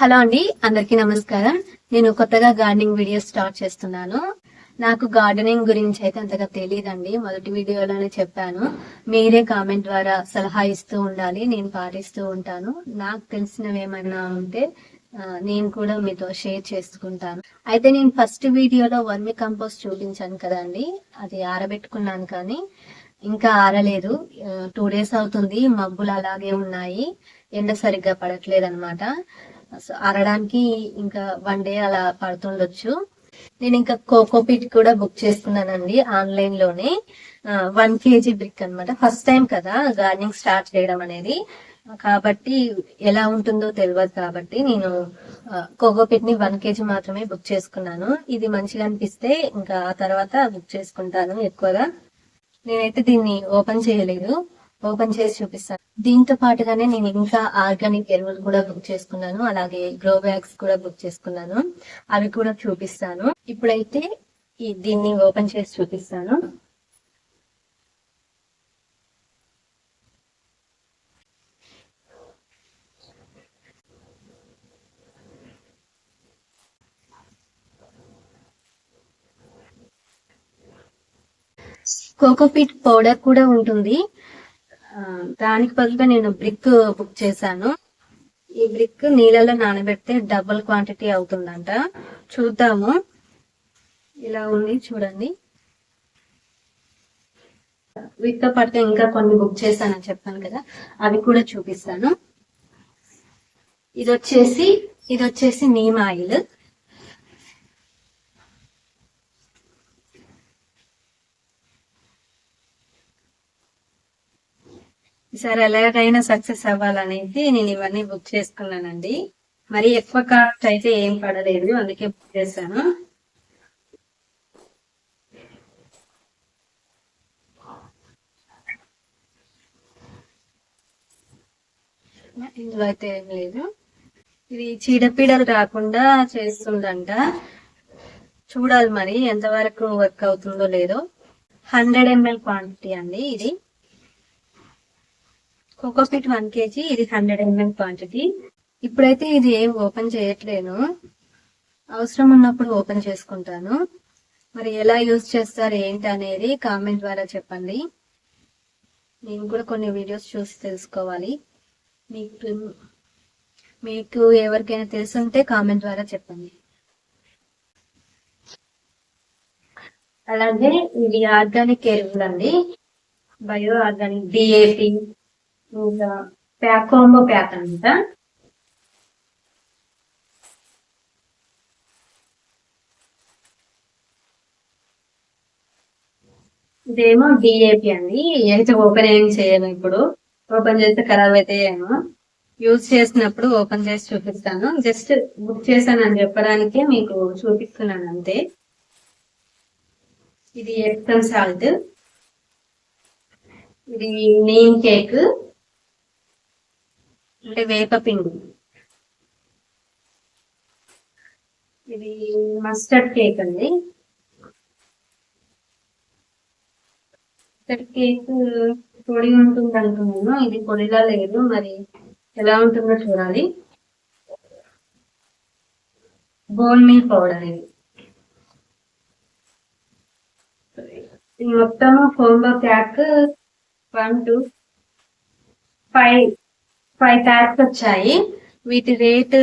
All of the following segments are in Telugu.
హలో అండి అందరికీ నమస్కారం. నేను కొత్తగా గార్డెనింగ్ వీడియో స్టార్ట్ చేస్తున్నాను. నాకు గార్డెనింగ్ గురించి అయితే అంతగా తెలియదండి మొదటి వీడియోలోనే చెప్పాను. మీరే కామెంట్ ద్వారా సలహా ఇస్తూ ఉండాలి నేను పాటిస్తూ ఉంటాను. నాకు తెలిసినవి ఏమైనా ఉంటే నేను కూడా మీతో షేర్ చేసుకుంటాను. అయితే నేను ఫస్ట్ వీడియోలో వర్మి కంపోస్ట్ చూపించాను కదండి. అది ఆరబెట్టుకున్నాను కానీ ఇంకా ఆరలేదు. టూ డేస్ అవుతుంది. మబ్బులు అలాగే ఉన్నాయి. ఎండ సరిగ్గా పడట్లేదు అనమాట ఆరడానికి ఇంకా వన్ డే అలా పడుతుండొచ్చు. నేను ఇంకా కోకోపీట్ కూడా బుక్ చేసుకున్నానండి ఆన్లైన్లోనే వన్ కేజీ బ్రిక్ అన్నమాట. ఫస్ట్ టైం కదా గార్డెనింగ్ స్టార్ట్ చేయడం అనేది. కాబట్టి ఎలా ఉంటుందో తెలియదు కాబట్టి నేను కోకోపీట్ని వన్ కేజీ మాత్రమే బుక్ చేసుకున్నాను. ఇది మంచిగా అనిపిస్తే ఇంకా ఆ తర్వాత బుక్ చేసుకుంటాను ఎక్కువగా. నేనైతే దీన్ని ఓపెన్ చేయలేదు. ఓపెన్ చేసి చూపిస్తాను. దీంతో పాటుగానే నేను ఇంకా ఆర్గానిక్ ఎరువులు కూడా బుక్ చేసుకున్నాను. అలాగే గ్రో బ్యాగ్స్ కూడా బుక్ చేసుకున్నాను. అవి కూడా చూపిస్తాను. ఇప్పుడైతే ఈ దీన్ని ఓపెన్ చేసి చూపిస్తాను. కోకోపీట్ పౌడర్ కూడా ఉంటుంది. దానికి బదులుగా నేను బ్రిక్ బుక్ చేశాను. ఈ బ్రిక్ నీళ్ళలో నానబెడితే డబుల్ క్వాంటిటీ అవుతుందంట. చూద్దాము. ఇలా ఉంది చూడండి. వీటితో పాటు ఇంకా కొన్ని బుక్ చేశానని చెప్పాను కదా అవి కూడా చూపిస్తాను. ఇది వచ్చేసి ఇది వచ్చేసి నీమ్ ఆయిల్. ఈసారి ఎలాగైనా సక్సెస్ అవ్వాలనేసి నేను ఇవన్నీ బుక్ చేసుకున్నానండి. మరి ఎక్కువ కాస్ట్ అయితే ఏం పడలేదు అందుకే బుక్ చేశాను. ఇందులో అయితే ఏం లేదు. ఇది చీడపీడలు రాకుండా చేస్తుందంట. చూడాలి మరి ఎంతవరకు వర్క్ అవుతుందో లేదో. హండ్రెడ్ ఎంఎల్ క్వాంటిటీ అండి ఇది. కోకోపీట్ వన్ కేజీ ఇది హండ్రెడ్ ఎంఎం క్వాంటిటీ. ఇప్పుడైతే ఇది ఏం ఓపెన్ చేయట్లేను. అవసరం ఉన్నప్పుడు ఓపెన్ చేసుకుంటాను. మరి ఎలా యూజ్ చేస్తారు ఏంటి అనేది కామెంట్ ద్వారా చెప్పండి. నేను కూడా కొన్ని వీడియోస్ చూసి తెలుసుకోవాలి. మీకు మీకు ఎవరికైనా తెలుసుంటే కామెంట్ ద్వారా చెప్పండి. అలాగే ఇది ఆర్గానిక్ ఎరువులు అండి bio organic DAP pack combo pack అంట ఇదేమో డిఏపి అండి. అయితే ఓపెన్ ఏం చేయను ఇప్పుడు. ఓపెన్ చేస్తే ఖరాబ్ అయితే ఏమో యూజ్ చేసినప్పుడు ఓపెన్ చేసి చూపిస్తాను. జస్ట్ బుక్ చేశాను అని చెప్పడానికే మీకు చూపిస్తున్నాను అంతే. ఇది ఎప్సమ్ సాల్ట్. ఇది నీమ్ కేక్. అంటే వేపపిండి ఇది మస్టర్డ్ కేక్ అండి. మస్టర్డ్ కేక్ పొడి ఉంటుంది అనుకున్నాను. ఇది పొడిలా లేదు మరి ఎలా ఉంటుందో చూడాలి. బోన్ మీల్ పౌడర్ ఇది. మొత్తము మొత్తం combo pack one two five five packs వచ్చాయి. వీటి రేట్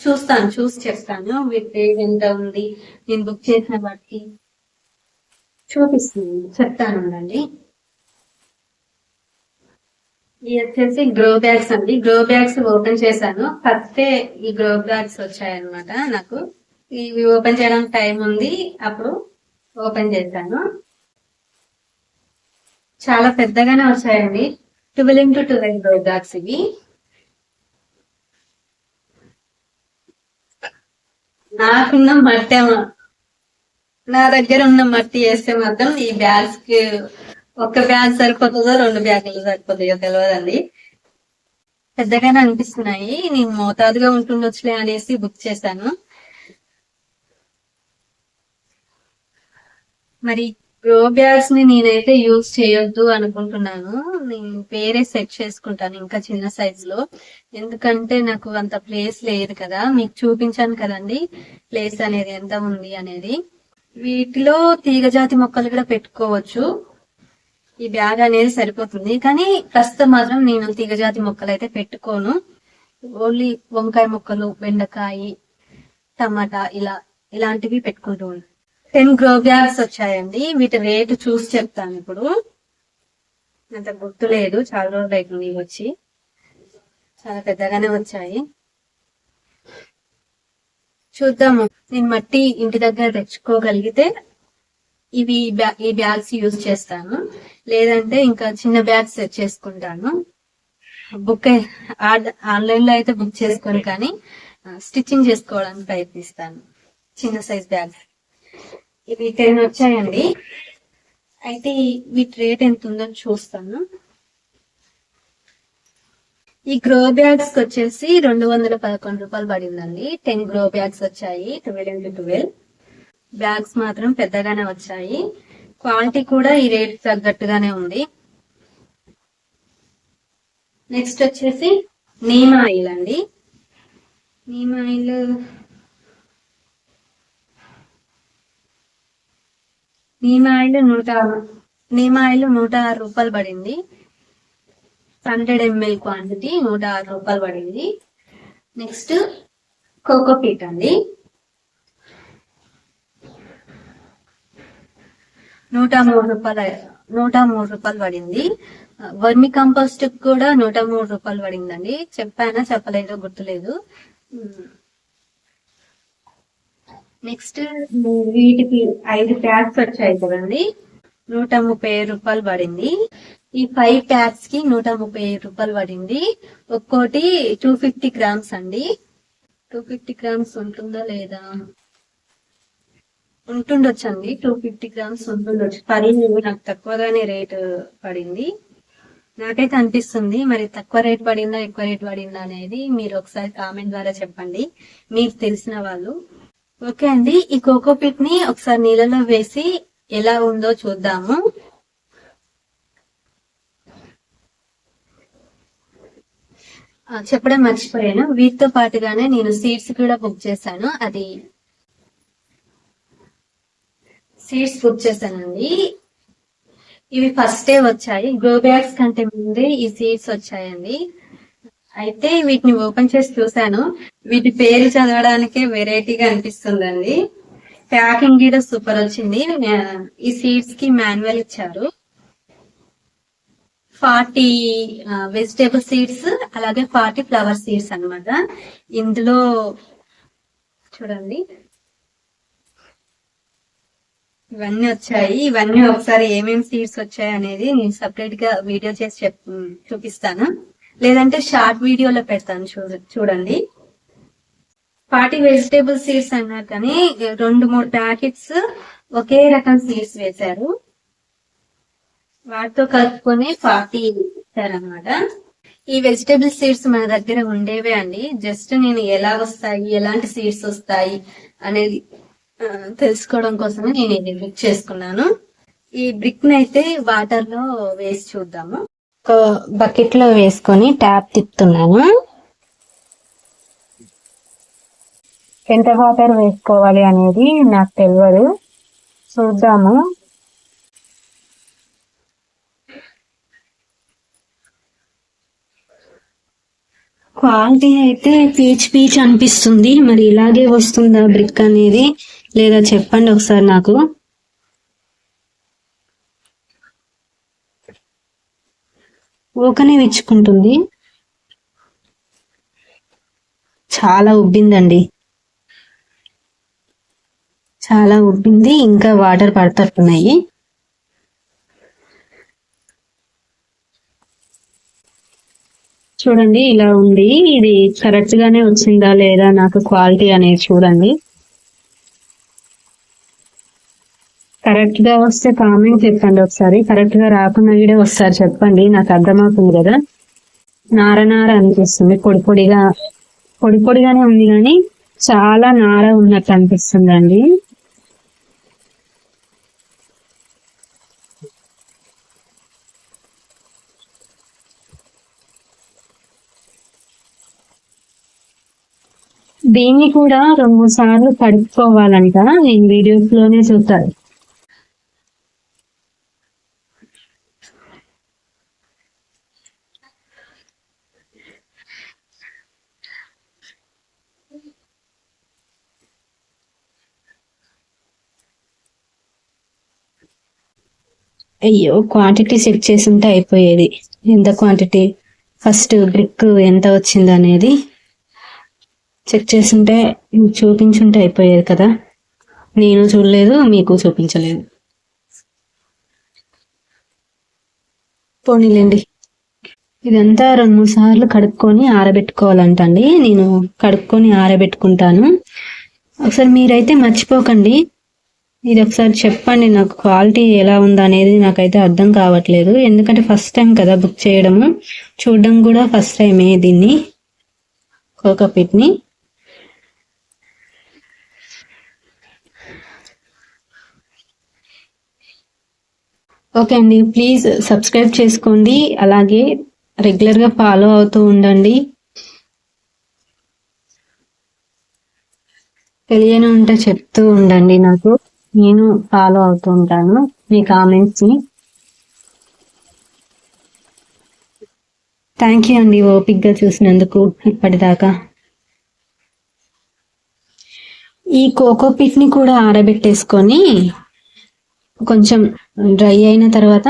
చూస్తాను చూసి చెప్తాను. వీటి రేట్ ఎంత ఉంది? నేను బుక్ చేసిన బట్టి చూపిస్తుంది చెప్తాను ఉండండి. ఇది వచ్చేసి గ్రో బ్యాగ్స్ అండి. గ్రో బ్యాగ్స్ ఓపెన్ చేశాను. ఫస్ట్ ఈ గ్రో బ్యాగ్స్ వచ్చాయన్నమాట నాకు. ఇవి ఓపెన్ చేయడానికి టైం ఉంది. అప్పుడు ఓపెన్ చేశాను. చాలా పెద్దగానే వచ్చాయండి. Twelve into twelve grow bags ఇవి. నాకున్న మట్టి నా దగ్గర ఉన్న మట్టి వేస్తే మాత్రం ఈ బ్యాగ్స్కి ఒక బ్యాగ్ సరిపోతుందో రెండు బ్యాగులు సరిపోతాయో తెలియదండి పెద్దగానే అనిపిస్తున్నాయి. నేను మోతాదుగా ఉంటుండొచ్చులే అనేసి బుక్ చేశాను. మరి గ్రో బ్యాగ్స్ని నేనైతే యూజ్ చేయొద్దు అనుకుంటున్నాను. నేను వేరే సెట్ చేసుకుంటాను ఇంకా చిన్న సైజ్లో. ఎందుకంటే నాకు అంత ప్లేస్ లేదు కదా. మీకు చూపించాను కదండి ప్లేస్ అనేది ఎంత ఉంది అనేది. వీటిలో తీగజాతి మొక్కలు కూడా పెట్టుకోవచ్చు. ఈ బ్యాగ్ అనేది సరిపోతుంది. కానీ ప్రస్తుతం మాత్రం నేను తీగజాతి మొక్కలు అయితే పెట్టుకోను. ఓన్లీ వంకాయ మొక్కలు బెండకాయ టమాటా ఇలా ఇలాంటివి పెట్టుకుంటూ ఉంటాను. టెన్ గ్రో బ్యాగ్స్ వచ్చాయండి. వీటి రేటు చూసి చెప్తాను ఇప్పుడు. అంత గుర్తు లేదు. చాలా రోజులు అవుతుంది వచ్చి. చాలా పెద్దగానే వచ్చాయి. చూద్దాము. నేను మట్టి ఇంటి దగ్గర తెచ్చుకోగలిగితే ఇవి ఈ బ్యాగ్స్ యూజ్ చేస్తాను. లేదంటే ఇంకా చిన్న బ్యాగ్స్ చేసుకుంటాను. బుక్ ఆన్లైన్లో అయితే బుక్ చేసుకొని కానీ స్టిచ్చింగ్ చేసుకోవడానికి ప్రయత్నిస్తాను. చిన్న సైజ్ బ్యాగ్స్. ఇవి టెన్ వచ్చాయండి. అయితే వీటి రేట్ ఎంత ఉందో చూస్తాను. ఈ గ్రో బ్యాగ్స్ వచ్చేసి రెండు వందల పదకొండు రూపాయలు పడిందండి. టెన్ గ్రో బ్యాగ్స్ వచ్చాయి ట్వెల్వ్ ఇంటూ ట్వెల్వ్ బ్యాగ్స్ మాత్రం పెద్దగానే వచ్చాయి. క్వాలిటీ కూడా ఈ రేట్ తగ్గట్టుగానే ఉంది. నెక్స్ట్ వచ్చేసి నీమ్ ఆయిల్ అండి. నీమ్ ఆయిల్ నీమ్ ఆయిల్ నూట నీమ్ ఆయిల్ నూట ఆరు రూపాయలు పడింది. హండ్రెడ్ ఎంఎల్ క్వాంటిటీ నూట ఆరు రూపాయలు పడింది. నెక్స్ట్ కోకో పీట్ అండి. నూట మూడు రూపాయలు నూట మూడు రూపాయలు పడింది. వర్మి కంపోస్ట్ కూడా నూట మూడు రూపాయలు పడిందండి. చెప్పానా చెప్పలేదో గుర్తులేదు. నెక్స్ట్ వీటికి ఐదు ప్యాక్స్ వచ్చాయి కదండి. నూట ముప్పై రూపాయలు పడింది. ఈ ఫైవ్ ప్యాక్స్కి నూట ముప్పై రూపాయలు పడింది. ఒక్కోటి టూ ఫిఫ్టీ గ్రామ్స్ అండి. టూ ఫిఫ్టీ గ్రామ్స్ ఉంటుందా లేదా? ఉంటుండొచ్చు అండి టూ ఫిఫ్టీ గ్రామ్స్ ఉంటుండొచ్చు. పడింది నాకు తక్కువగానే రేట్ పడింది. నాకైతే అనిపిస్తుంది మరి తక్కువ రేట్ పడిందా ఎక్కువ రేట్ పడిందా అనేది మీరు ఒకసారి కామెంట్ ద్వారా చెప్పండి. మీకు తెలిసిన వాళ్ళు. ఓకే అండి. ఈ కోకో పిట్ని ఒకసారి నీళ్ళలో వేసి ఎలా ఉందో చూద్దాము. చెప్పడం మర్చిపోయాను. వీటితో పాటుగానే నేను సీడ్స్ కూడా బుక్ చేశాను. అది సీడ్స్ బుక్ చేశానండి. ఇవి ఫస్ట్ డే వచ్చాయి. గ్రో బ్యాగ్స్ కంటే ముందే ఈ సీడ్స్ వచ్చాయండి. అయితే వీటిని ఓపెన్ చేసి చూశాను. వీటి పేరు చదవడానికే వెరైటీగా అనిపిస్తుందండి. ప్యాకింగ్ కూడా సూపర్ వచ్చింది. ఈ సీడ్స్కి మాన్యువల్ ఇచ్చారు. ఫార్టీ వెజిటేబుల్ సీడ్స్ అలాగే ఫార్టీ ఫ్లవర్ సీడ్స్ అన్నమాట. ఇందులో చూడండి. ఇవన్నీ వచ్చాయి. ఇవన్నీ ఒకసారి ఏమేమి సీడ్స్ వచ్చాయి అనేది నేను సపరేట్గా వీడియో చేసి చెప్ చూపిస్తాను. లేదంటే షార్ట్ వీడియోలో పెడతాను చూ చూడండి. పార్టీ వెజిటేబుల్ సీడ్స్ అన్నారు కానీ రెండు మూడు ప్యాకెట్స్ ఒకే రకం సీడ్స్ వేశారు. వాటితో కలుపుకొని ఫార్టీ ఇచ్చారనమాట ఈ వెజిటేబుల్ సీడ్స్ మన దగ్గర ఉండేవే అండి. జస్ట్ నేను ఎలా వస్తాయి ఎలాంటి సీడ్స్ వస్తాయి అనేది తెలుసుకోవడం కోసమే నేను ఇది బుక్ చేసుకున్నాను. ఈ బ్రిక్ని అయితే వాటర్లో వేసి చూద్దాము. ఒక బకెట్లో వేసుకొని ట్యాప్ తిప్పుతున్నాను. ఎంత వాటర్ వేసుకోవాలి అనేది నాకు తెలియదు చూద్దాము. క్వాలిటీ అయితే పీచ్ పీచ్ అనిపిస్తుంది. మరి ఇలాగే వస్తుందా బ్రిక్ అనేది లేదా చెప్పండి ఒకసారి నాకు. ఊకనే విచ్చుకుంటుంది. చాలా ఉబ్బిందండి. చాలా ఉబ్బింది ఇంకా వాటర్ పడుతున్నాయి చూడండి ఇలా ఉంది. ఇది కరెక్ట్ గానే వచ్చిందా లేదా నాకు క్వాలిటీ అనేది చూడండి. కరెక్ట్గా వస్తే కామెంట్ చెప్పండి ఒకసారి. కరెక్ట్గా రాకుండా కూడా ఒకసారి చెప్పండి. నాకు అర్థమవుతుంది కదా? నార నార అనిపిస్తుంది. పొడి పొడిగా పొడి పొడిగానే ఉంది కానీ చాలా నార ఉన్నట్టు అనిపిస్తుందండి. దీన్ని కూడా రెండు సార్లు కడుక్కోవాలంట. నేను వీడియోస్లోనే చూస్తాను. అయ్యో క్వాంటిటీ చెక్ చేసి ఉంటే అయిపోయేది. ఎంత క్వాంటిటీ ఫస్ట్ బ్రిక్ ఎంత వచ్చింది అనేది చెక్ చేస్తుంటే చూపించుంటే అయిపోయేది కదా. నేను చూడలేదు మీకు చూపించలేదు. పోనీలేండి. ఇదంతా రెండు మూడు సార్లు కడుక్కొని ఆరబెట్టుకోవాలంటండి. నేను కడుక్కొని ఆరబెట్టుకుంటాను. ఒకసారి మీరైతే మర్చిపోకండి. ఇది ఒకసారి చెప్పండి నాకు క్వాలిటీ ఎలా ఉందనేది నాకైతే అర్థం కావట్లేదు. ఎందుకంటే ఫస్ట్ టైం కదా బుక్ చేయడము. చూడడం కూడా ఫస్ట్ టైమే దీన్ని కోకోపిట్ని ఓకే అండి ప్లీజ్ సబ్స్క్రైబ్ చేసుకోండి. అలాగే రెగ్యులర్గా ఫాలో అవుతూ ఉండండి. తెలియని ఉంటే చెప్తూ ఉండండి నాకు. నేను ఫాలో అవుతూ ఉంటాను. మీ కామెంట్స్ని థ్యాంక్ యూ అండి ఓపిక్గా చూసినందుకు ఇప్పటిదాకా. ఈ కోకో పిట్ని కూడా ఆరబెట్టేసుకొని కొంచెం డ్రై అయిన తర్వాత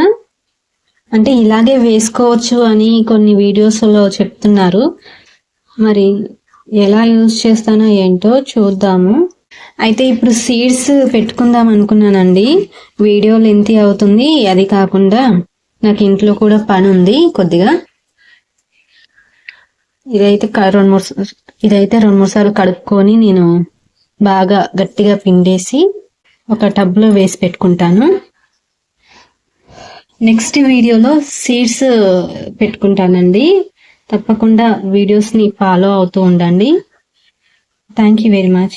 అంటే ఇలాగే వేసుకోవచ్చు అని కొన్ని వీడియోస్లో చెప్తున్నారు. మరి ఎలా యూజ్ చేస్తానో ఏంటో చూద్దాము. అయితే ఇప్పుడు సీడ్స్ పెట్టుకుందాం అనుకున్నానండి. వీడియో లెంత్ అవుతుంది. అది కాకుండా నాకు ఇంట్లో కూడా పని ఉంది కొద్దిగా. ఇదైతే రెండు మూడు ఇదైతే రెండు మూడు సార్లు కడుక్కొని నేను బాగా గట్టిగా పిండేసి ఒక టబ్లో వేసి పెట్టుకుంటాను. నెక్స్ట్ వీడియోలో సీడ్స్ పెట్టుకుంటానండి. తప్పకుండా వీడియోస్ని ఫాలో అవుతూ ఉండండి. Thank you very much